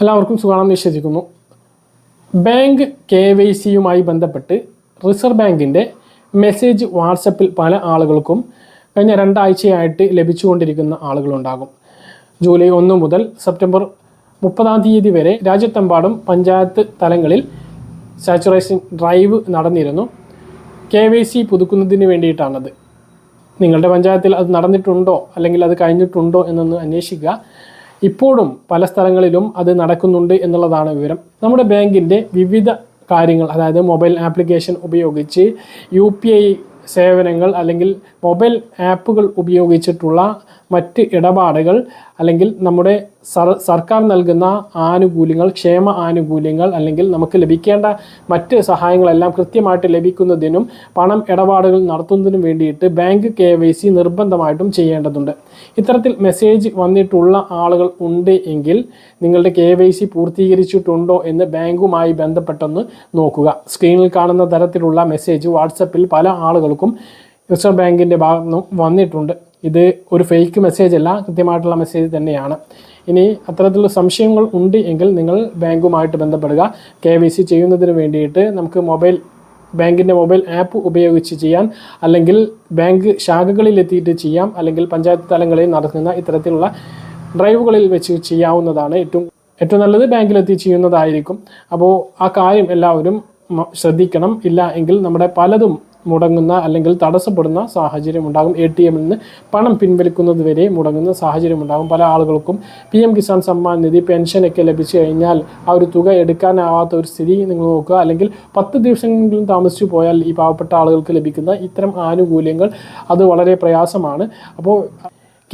എല്ലാവർക്കും സുഖമാണെന്ന് വിശ്വസിക്കുന്നു. ബാങ്ക് കെ വൈ സിയുമായി ബന്ധപ്പെട്ട് റിസർവ് ബാങ്കിന്റെ മെസ്സേജ് വാട്സപ്പിൽ പല ആളുകൾക്കും കഴിഞ്ഞ രണ്ടാഴ്ചയായിട്ട് ലഭിച്ചുകൊണ്ടിരിക്കുന്ന ആളുകളുണ്ടാകും. ജൂലൈ ഒന്ന് മുതൽ സെപ്റ്റംബർ മുപ്പതാം തീയതി വരെ രാജ്യത്തെമ്പാടും പഞ്ചായത്ത് തലങ്ങളിൽ സാച്ചുറേഷൻ ഡ്രൈവ് നടന്നിരുന്നു. കെ വൈ സി പുതുക്കുന്നതിന് വേണ്ടിയിട്ടാണത്. നിങ്ങളുടെ പഞ്ചായത്തിൽ അത് നടന്നിട്ടുണ്ടോ? അല്ലെങ്കിൽ അത് കഴിഞ്ഞിട്ടുണ്ടോ എന്നൊന്ന് അന്വേഷിക്കുക. ഇപ്പോഴും പല സ്ഥലങ്ങളിലും അത് നടക്കുന്നുണ്ട് എന്നുള്ളതാണ് വിവരം. നമ്മുടെ ബാങ്കിന്റെ വിവിധ കാര്യങ്ങൾ അതായത് മൊബൈൽ ആപ്ലിക്കേഷൻ ഉപയോഗിച്ച് യു പി ഐ സേവനങ്ങൾ അല്ലെങ്കിൽ മൊബൈൽ ആപ്പുകൾ ഉപയോഗിച്ചിട്ടുള്ള മറ്റ് ഇടപാടുകൾ അല്ലെങ്കിൽ നമ്മുടെ സർ സർക്കാർ നൽകുന്ന ആനുകൂല്യങ്ങൾ ക്ഷേമ ആനുകൂല്യങ്ങൾ അല്ലെങ്കിൽ നമുക്ക് ലഭിക്കേണ്ട മറ്റ് സഹായങ്ങളെല്ലാം കൃത്യമായിട്ട് ലഭിക്കുന്നതിനും പണം ഇടപാടുകൾ നടത്തുന്നതിനും വേണ്ടിയിട്ട് ബാങ്ക് കെ വൈ സി നിർബന്ധമായിട്ടും ചെയ്യേണ്ടതുണ്ട്. ഇത്തരത്തിൽ മെസ്സേജ് വന്നിട്ടുള്ള ആളുകൾ ഉണ്ട് എങ്കിൽ നിങ്ങളുടെ കെ വൈ സി പൂർത്തീകരിച്ചിട്ടുണ്ടോ എന്ന് ബാങ്കുമായി ബന്ധപ്പെട്ടെന്ന് നോക്കുക. സ്ക്രീനിൽ കാണുന്ന തരത്തിലുള്ള മെസ്സേജ് വാട്സപ്പിൽ പല ആളുകൾക്കും റിസർവ് ബാങ്കിന്റെ ഭാഗം വന്നിട്ടുണ്ട്. ഇത് ഒരു ഫേക്ക് മെസ്സേജ് അല്ല കൃത്യമായിട്ടുള്ള മെസ്സേജ് തന്നെയാണ്. ഇനി അത്തരത്തിലുള്ള സംശയങ്ങൾ ഉണ്ട് എങ്കിൽ നിങ്ങൾ ബാങ്കുമായിട്ട് ബന്ധപ്പെടുക. കെ വൈ സി ചെയ്യുന്നതിന് വേണ്ടിയിട്ട് നമുക്ക് മൊബൈൽ ബാങ്കിന്റെ മൊബൈൽ ആപ്പ് ഉപയോഗിച്ച് ചെയ്യാൻ അല്ലെങ്കിൽ ബാങ്ക് ശാഖകളിൽ എത്തിയിട്ട് ചെയ്യാം. അല്ലെങ്കിൽ പഞ്ചായത്ത് തലങ്ങളിൽ നടത്തുന്ന ഇത്തരത്തിലുള്ള ഡ്രൈവുകളിൽ വെച്ച് ചെയ്യാവുന്നതാണ് ഏറ്റവും ഏറ്റവും നല്ലത് ബാങ്കിലെത്തി ചെയ്യുന്നതായിരിക്കും. അപ്പോൾ ആ കാര്യം എല്ലാവരും ശ്രദ്ധിക്കണം. ഇല്ല എങ്കിൽ നമ്മുടെ പലതും മുടങ്ങുന്ന അല്ലെങ്കിൽ തടസ്സപ്പെടുന്ന സാഹചര്യം ഉണ്ടാകും. എ ടി എമ്മിൽ നിന്ന് പണം പിൻവലിക്കുന്നത് വരെ മുടങ്ങുന്ന സാഹചര്യം ഉണ്ടാകും. പല ആളുകൾക്കും പി എം കിസാൻ സമ്മാൻ നിധി പെൻഷനൊക്കെ ലഭിച്ചു കഴിഞ്ഞാൽ ആ ഒരു തുക എടുക്കാനാവാത്ത ഒരു സ്ഥിതി നിങ്ങൾ നോക്കുക. അല്ലെങ്കിൽ പത്ത് ദിവസമെങ്കിലും താമസിച്ചു പോയാൽ ഈ പാവപ്പെട്ട ആളുകൾക്ക് ലഭിക്കുന്ന ഇത്തരം ആനുകൂല്യങ്ങൾ അത് വളരെ പ്രയാസമാണ്. അപ്പോൾ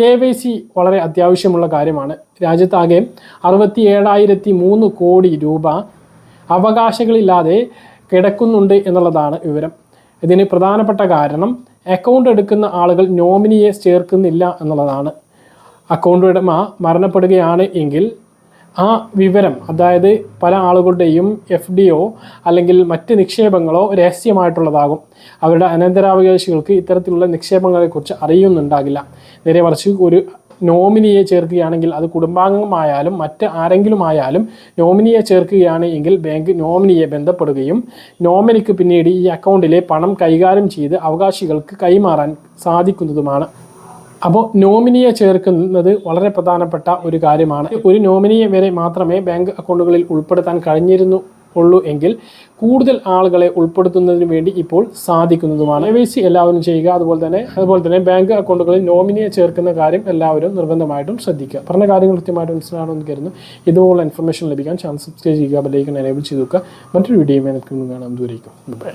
കെ വൈ സി വളരെ അത്യാവശ്യമുള്ള കാര്യമാണ്. രാജ്യത്താകെ അറുപത്തി ഏഴായിരത്തി മൂന്ന് കോടി രൂപ അവകാശങ്ങളില്ലാതെ കിടക്കുന്നുണ്ട് എന്നുള്ളതാണ് വിവരം. ഇതിന് പ്രധാനപ്പെട്ട കാരണം അക്കൗണ്ട് എടുക്കുന്ന ആളുകൾ നോമിനിയെ ചേർക്കുന്നില്ല എന്നുള്ളതാണ്. അക്കൗണ്ട് ഉടമ മരണപ്പെടുകയാണ് എങ്കിൽ ആ വിവരം അതായത് പല ആളുകളുടെയും എഫ് ഡിയോ അല്ലെങ്കിൽ മറ്റ് നിക്ഷേപങ്ങളോ രഹസ്യമായിട്ടുള്ളതാകും. അവരുടെ അനന്തരാവകാശികൾക്ക് ഇത്തരത്തിലുള്ള നിക്ഷേപങ്ങളെക്കുറിച്ച് അറിയുന്നുണ്ടാകില്ല. നേരെ മറിച്ച് ഒരു നോമിനിയെ ചേർക്കുകയാണെങ്കിൽ അത് കുടുംബാംഗമായാലും മറ്റ് ആരെങ്കിലും ആയാലും നോമിനിയെ ചേർക്കുകയാണ് എങ്കിൽ ബാങ്ക് നോമിനിയെ ബന്ധപ്പെടുകയും നോമിനിക്ക് പിന്നീട് ഈ അക്കൗണ്ടിലെ പണം കൈകാര്യം ചെയ്ത് അവകാശികൾക്ക് കൈമാറാൻ സാധിക്കുന്നതുമാണ്. അപ്പോൾ നോമിനിയെ ചേർക്കുന്നത് വളരെ പ്രധാനപ്പെട്ട ഒരു കാര്യമാണ്. ഒരു നോമിനിയെ വരെ മാത്രമേ ബാങ്ക് അക്കൗണ്ടുകളിൽ ഉൾപ്പെടുത്താൻ കഴിഞ്ഞിരുന്നു. ഉള്ളൂ എങ്കിൽ കൂടുതൽ ആളുകളെ ഉൾപ്പെടുത്തുന്നതിന് വേണ്ടി ഇപ്പോൾ സാധിക്കുന്നതുമാണ്. വൈ എല്ലാവരും ചെയ്യുക അതുപോലെ തന്നെ അതുപോലെ തന്നെ ബാങ്ക് അക്കൗണ്ടുകളിൽ നോമിനിയെ ചേർക്കുന്ന കാര്യം എല്ലാവരും നിർബന്ധമായിട്ടും ശ്രദ്ധിക്കുക. പറഞ്ഞ കാര്യങ്ങൾ കൃത്യമായിട്ട് മനസ്സിലാണെന്ന് കരുതുന്നു. ഇതുപോലുള്ള ഇൻഫർമേഷൻ ലഭിക്കാൻ ചാനൽ സബ്സ്ക്രൈബ് ചെയ്യുക ബെല്ലൈക്കൺ എനേബിൾ ചെയ്തു വെക്കുക. മറ്റൊരു വീഡിയോയുമായി നമുക്ക് കാണാം ദൂരേക്കും ബൈ